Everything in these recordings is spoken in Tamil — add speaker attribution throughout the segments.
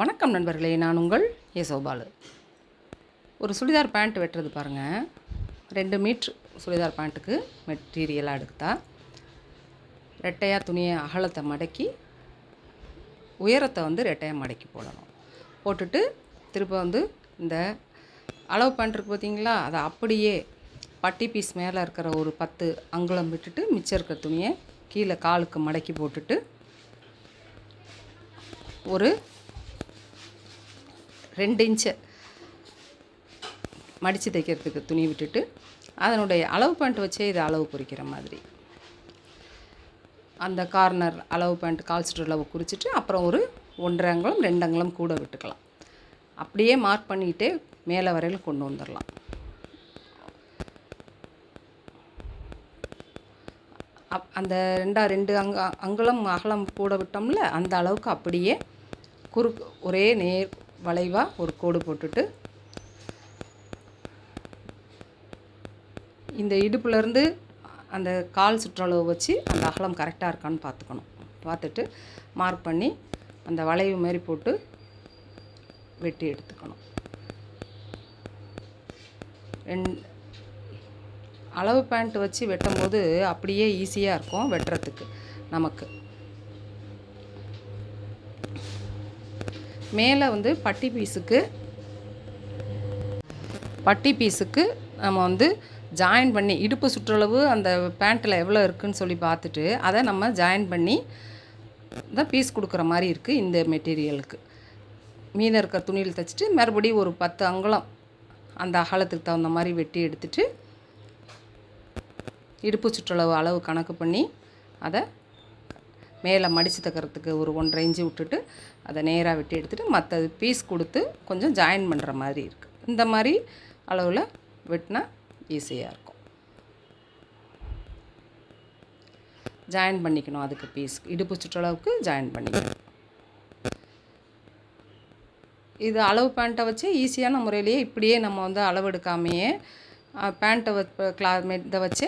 Speaker 1: வணக்கம் நண்பர்களே நான் உங்கள் யசோபாலு ஒரு சுடிதார் பேண்ட் வெட்டுறது பாருங்கள் ரெண்டு மீட்ரு சுடிதார் பேண்ட்டுக்கு மெட்டீரியலாக எடுத்தா. ரெட்டையாக துணியை அகலத்தை மடக்கி உயரத்தை வந்து ரெட்டையாக மடக்கி போடணும். போட்டுட்டு திரும்ப வந்து இந்த அளவு பேண்ட் இருக்குது பார்த்தீங்களா அதை அப்படியே பட்டி பீஸ் மேலே இருக்கிற ஒரு பத்து அங்குலம் விட்டுட்டு மிச்சம் இருக்கிற துணியை கீழே காலுக்கு மடக்கி போட்டுட்டு ஒரு ரெண்டு இன்ச்சு மடித்து தைக்கிறதுக்கு துணி விட்டுட்டு அதனுடைய அளவு பேண்ட் வச்சே இதை அளவு குறிக்கிற மாதிரி. அந்த கார்னர் அளவு பேண்ட் கால் சுற்று அளவு குறிச்சிட்டு அப்புறம் ஒரு ஒன்றரை அங்குலம் ரெண்டு அங்குலம் கூட விட்டுக்கலாம். அப்படியே மார்க் பண்ணிக்கிட்டே மேலே வரையில் கொண்டு வந்துடலாம் அப் அந்த ரெண்டா ரெண்டு அங்க அங்குலம் அகலம் கூட விட்டோம்ல அந்த அளவுக்கு அப்படியே குறுக்கு ஒரே நேர் வளைவாக ஒரு கோடு போட்டுட்டு இந்த இடுப்புலேருந்து அந்த கால் சுற்றளவு வச்சு அந்த அகலம் கரெக்டாக இருக்கான்னு பார்த்துக்கணும். பார்த்துட்டு மார்க் பண்ணி அந்த வளைவு மாதிரி போட்டு வெட்டி எடுத்துக்கணும். ரெண் அளவு பேண்ட் வச்சு வெட்டும் போது அப்படியே ஈஸியாக இருக்கும் வெட்டுறதுக்கு நமக்கு. மேலே வந்து பட்டி பீஸுக்கு பட்டி பீஸுக்கு நம்ம வந்து ஜாயின் பண்ணி இடுப்பு சுற்றளவு அந்த பேண்ட்டில் எவ்வளோ இருக்குன்னு சொல்லி பார்த்துட்டு அதை நம்ம ஜாயின் பண்ணி தான் பீஸ் கொடுக்குற மாதிரி இருக்குது இந்த மெட்டீரியலுக்கு. மீதம் இருக்கிற துணியில் தைச்சிட்டு மறுபடியும் ஒரு பத்து அங்குலம் அந்த அகலத்துக்கு தகுந்த மாதிரி வெட்டி எடுத்துட்டு இடுப்பு சுற்றளவு அளவு கணக்கு பண்ணி அதை மேலே மடித்து தைக்கிறதுக்கு ஒரு ஒன்றரை இன்ச்சு விட்டுட்டு அதை நேராக வெட்டி எடுத்துகிட்டு மற்ற பீஸ் கொடுத்து கொஞ்சம் ஜாயின் பண்ணுற மாதிரி இருக்குது இந்த மாதிரி அளவில் வெட்டினா ஈஸியாக இருக்கும். ஜாயின் பண்ணிக்கணும் அதுக்கு பீஸ் இடுப்பு சுற்றளவுக்கு ஜாயின் பண்ணிக்கணும். இது அளவு பேண்ட்டை வச்சு ஈஸியான முறையிலேயே இப்படியே நம்ம வந்து அளவு எடுக்காமையே பேண்ட்டை வ கிளா இதை வச்சு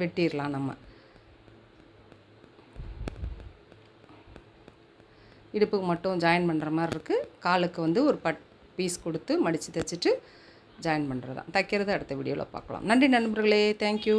Speaker 1: வெட்டிடலாம் நம்ம. இடுப்புக்கு மட்டும் ஜாயின் பண்ணுற மாதிரி இருக்குது காலுக்கு வந்து ஒரு பட் பீஸ் கொடுத்து மடித்து தைச்சிட்டு ஜாயின் பண்ணுறது தான் தைக்கிறது அடுத்த வீடியோவில் பார்க்கலாம். நன்றி நண்பர்களே. தேங்க்யூ